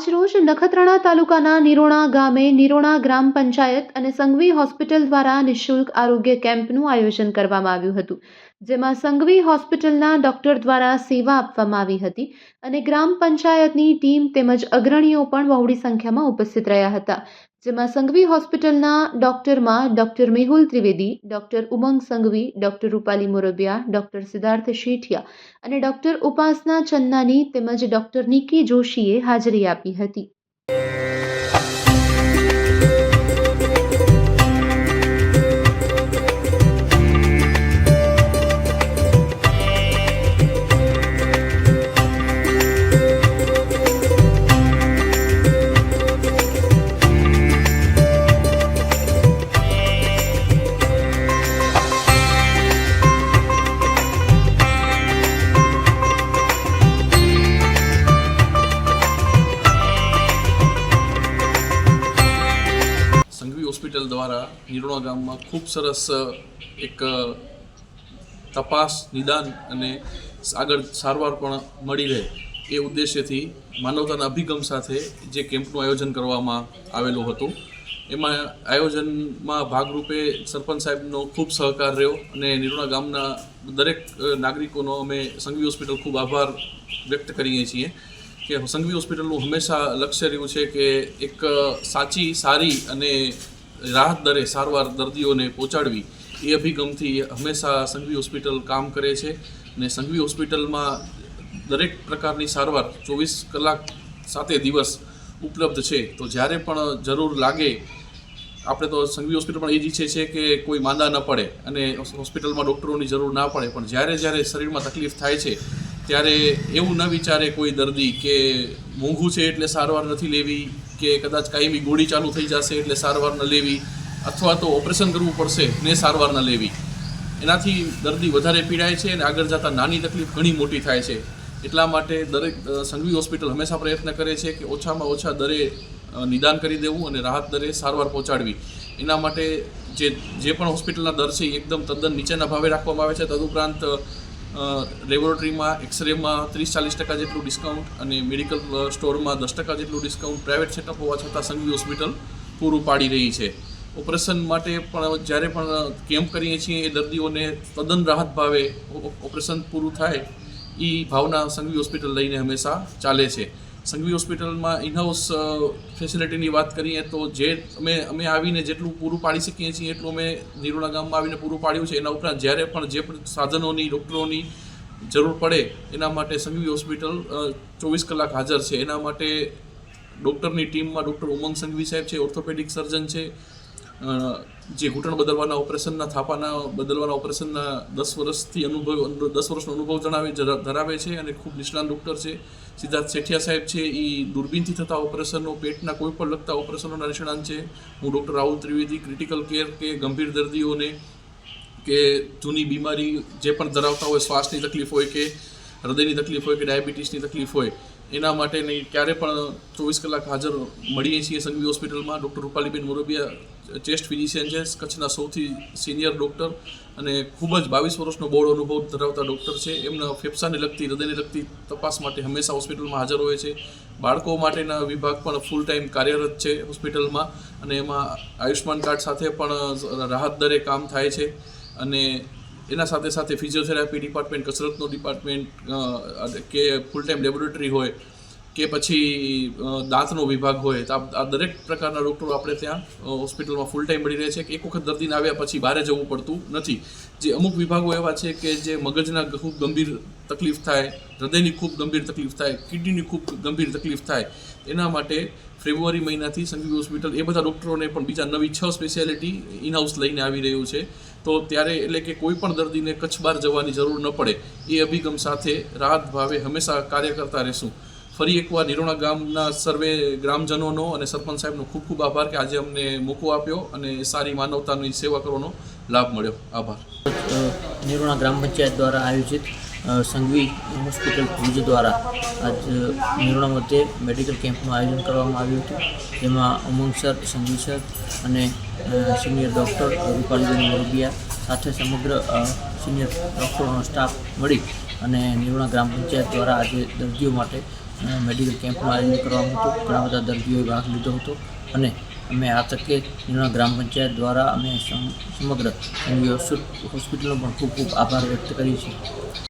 આજરોજ નખત્રાણા તાલુકાના નિરોણા ગામે નિરોણા ગ્રામ પંચાયત અને સંઘવી હોસ્પિટલ દ્વારા નિઃશુલ્ક આરોગ્ય કેમ્પનું આયોજન કરવામાં આવ્યું હતું. જેમાં સંઘવી હોસ્પિટલના ડોક્ટર દ્વારા સેવા આપવામાં આવી હતી અને ગ્રામ પંચાયતની ટીમ તેમજ અગ્રણીઓ પણ બહોળી સંખ્યામાં ઉપસ્થિત રહ્યા હતા. જેમાં સંઘવી હોસ્પિટલના ડોક્ટરમાં ડોક્ટર મેહુલ ત્રિવેદી, ડોક્ટર ઉમંગ સંઘવી, ડોક્ટર રૂપાલી મોરબિયા, ડોક્ટર સિદ્ધાર્થ શેઠિયા અને ડોક્ટર ઉપાસના ચન્નાની તેમજ ડોક્ટર નિકી જોશીએ હાજરી આપી હતી. દ્વારા ગામમાં ખૂબ સરસ એક તપાસ, નિદાન અને આગળ સારવાર પણ મળી રહે. એ ઉદ્દેશ્યથી માનવતાના અભિગમ સાથે જે કેમ્પનું આયોજન કરવામાં આવેલું હતું, એમાં આયોજનમાં ભાગરૂપે સરપંચ સાહેબનો ખૂબ સહકાર રહ્યો અને નિરોણા ગામના દરેક નાગરિકોનો અમે સંઘવી હોસ્પિટલ ખૂબ આભાર વ્યક્ત કરીએ છીએ કે સંઘવી હોસ્પિટલનું હંમેશા લક્ષ્ય રહ્યું છે કે એક સાચી, સારી અને રાહત દરે સારવાર દર્દીઓને પહોંચાડવી. એ અભિગમથી હંમેશા સંઘવી હોસ્પિટલ કામ કરે છે અને સંઘવી હોસ્પિટલમાં દરેક પ્રકારની સારવાર ચોવીસ કલાક સાતે દિવસ ઉપલબ્ધ છે. તો જ્યારે પણ જરૂર લાગે, આપણે તો સંઘવી હોસ્પિટલ પણ એ જ ઈચ્છે છે કે કોઈ માંદા ન પડે અને હોસ્પિટલમાં ડૉક્ટરોની જરૂર ના પડે. પણ જ્યારે જ્યારે શરીરમાં તકલીફ થાય છે, ત્યારે એવું ન વિચારે કોઈ દર્દી કે મોંઘું છે એટલે સારવાર નથી લેવી. કે કદાચ કાયમી ગોળી ચાલુ થઈ જશે એટલે સારવાર ન લેવી, અથવા તો ઓપરેશન કરવું પડશે ને સારવાર ન લેવી. એનાથી દર્દી વધારે પીડાય છે અને આગળ જતાં નાની તકલીફ ઘણી મોટી થાય છે. એટલા માટે દરેક સંઘવી હોસ્પિટલ હંમેશા પ્રયત્ન કરે છે કે ઓછામાં ઓછા દરે નિદાન કરી દેવું અને રાહત દરે સારવાર પહોંચાડવી. એના માટે જે જે પણ હોસ્પિટલના દર છે એ એકદમ તદ્દન નીચેના ભાવે રાખવામાં આવે છે. તદુપરાંત લેબોરેટરીમાં એક્સરેમાં ત્રીસ ચાલીસ ટકા જેટલું ડિસ્કાઉન્ટ અને મેડિકલ સ્ટોરમાં દસ ટકા જેટલું ડિસ્કાઉન્ટ પ્રાઇવેટ સેટઅપ હોવા છતાં સંઘવી હોસ્પિટલ પૂરું પાડી રહી છે. ઓપરેશન માટે પણ જ્યારે પણ કેમ્પ કરીએ છીએ એ દર્દીઓને તદ્દન રાહત ભાવે ઓપરેશન પૂરું થાય એ ભાવના સંઘવી હોસ્પિટલ લઈને હંમેશા ચાલે છે. સંઘવી હોસ્પિટલમાં ઇનહાઉસ ફેસિલિટીની વાત કરીએ તો જે અમે અમે આવીને જેટલું પૂરું પાડી શકીએ છીએ, એટલું અમે નિરોણા ગામમાં આવીને પૂરું પાડ્યું છે. એના ઉપરાંત જ્યારે પણ જે પણ સાધનોની, ડૉક્ટરોની જરૂર પડે, એના માટે સંઘવી હોસ્પિટલ ચોવીસ કલાક હાજર છે. એના માટે ડૉક્ટરની ટીમમાં ડૉક્ટર ઉમંગ સંઘવી સાહેબ છે, ઓર્થોપેડિક સર્જન છે જે ઘૂંટણ બદલવાના ઓપરેશનના, થાપાના બદલવાના ઓપરેશનના દસ વર્ષથી અનુભવ, દસ વર્ષનો અનુભવ જણાવે ધરાવે છે અને ખૂબ નિષ્ણાત ડૉક્ટર છે. સિદ્ધાર્થ શેઠિયા સાહેબ છે એ દૂરબીનથી થતા ઓપરેશનો, પેટના કોઈ પણ લગતા ઓપરેશનોના નિષ્ણાંત છે. હું doctor Rahul Trivedi, critical care કે ગંભીર દર્દીઓને કે જૂની બીમારી જે પણ ધરાવતા હોય, શ્વાસની તકલીફ હોય કે હૃદયની તકલીફ હોય કે ડાયાબિટીસની તકલીફ હોય એના માટેની ક્યારે પણ ચોવીસ કલાક હાજર મળીએ છીએ સંઘવી હોસ્પિટલમાં. Doctor Rupaliben Morbia, chest physician છે, કચ્છના સૌથી સિનિયર ડૉક્ટર અને ખૂબ જ બાવીસ વર્ષનો બોર્ડ અનુભવ ધરાવતા ડૉક્ટર છે. એમના ફેફસાને લગતી, હૃદયને લગતી તપાસ માટે હંમેશા હોસ્પિટલમાં હાજર હોય છે. બાળકો માટેના વિભાગ પણ ફૂલ ટાઈમ કાર્યરત છે હોસ્પિટલમાં અને એમાં આયુષ્માન કાર્ડ સાથે પણ રાહત દરે કામ થાય છે. અને એના સાથે સાથે ફિઝિયોથેરાપી ડિપાર્ટમેન્ટ કસરતનું ડિપાર્ટમેન્ટ કે ફૂલ ટાઈમ લેબોરેટરી હોય કે પછી દાંતનો વિભાગ હોય તો આ દરેક પ્રકારના ડૉક્ટરો આપણે ત્યાં હોસ્પિટલમાં ફૂલ ટાઈમ મળી રહે છે. એક વખત દર્દીને આવ્યા પછી બહાર જવું પડતું નથી. જે અમુક વિભાગો એવા છે કે જે મગજના ખૂબ ગંભીર તકલીફ થાય, હૃદયની ખૂબ ગંભીર તકલીફ થાય, કિડનીની ખૂબ ગંભીર તકલીફ થાય, એના માટે ફેબ્રુઆરી મહિનાથી સંગીત હોસ્પિટલ, એ બધા ડૉક્ટરોને પણ બીજા નવી છ સ્પેશિયાલિટી ઇનહાઉસ લઈને આવી રહ્યું છે. તો ત્યારે એટલે કે કોઈ પણ દર્દીને કચ્છ બહાર જવાની જરૂર ન પડે. એ અભિગમ સાથે રાહત ભાવે હંમેશા કાર્ય કરતા રહેશું. ફરી એકવાર નિરોણા ગામના સર્વે ગ્રામજનોનો અને સરપંચ સાહેબનો ખૂબ ખૂબ આભાર કે આજે અમને મોકો આપ્યો અને સારી માનવતાની સેવા કરવાનો લાભ મળ્યો. આભાર. નિરોણા ગ્રામ પંચાયત દ્વારા આયોજિત સંઘવી હોસ્પિટલ ભુજ દ્વારા આજ નિરોણા મધ્યે મેડિકલ કેમ્પનું આયોજન કરવામાં આવ્યું હતું. જેમાં ઉમંગ સર, સંઘવી સર અને સિનિયર ડૉક્ટર રૂપાલીબેન મોરબિયા સાથે સમગ્ર સિનિયર ડૉક્ટરોનો સ્ટાફ મળી અને નિરોણા ગ્રામ પંચાયત દ્વારા આજે દર્દીઓ માટે મેડિકલ કેમ્પનું આયોજન કરવામાં હતું. ઘણા બધા દર્દીઓએ ભાગ લીધો હતો. અને અમે આ તકે ગ્રામ પંચાયત દ્વારા અમે સમ- સમગ્ર સંઘવી હોસ્પિટલનો પણ ખૂબ ખૂબ આભાર વ્યક્ત કરીએ છીએ.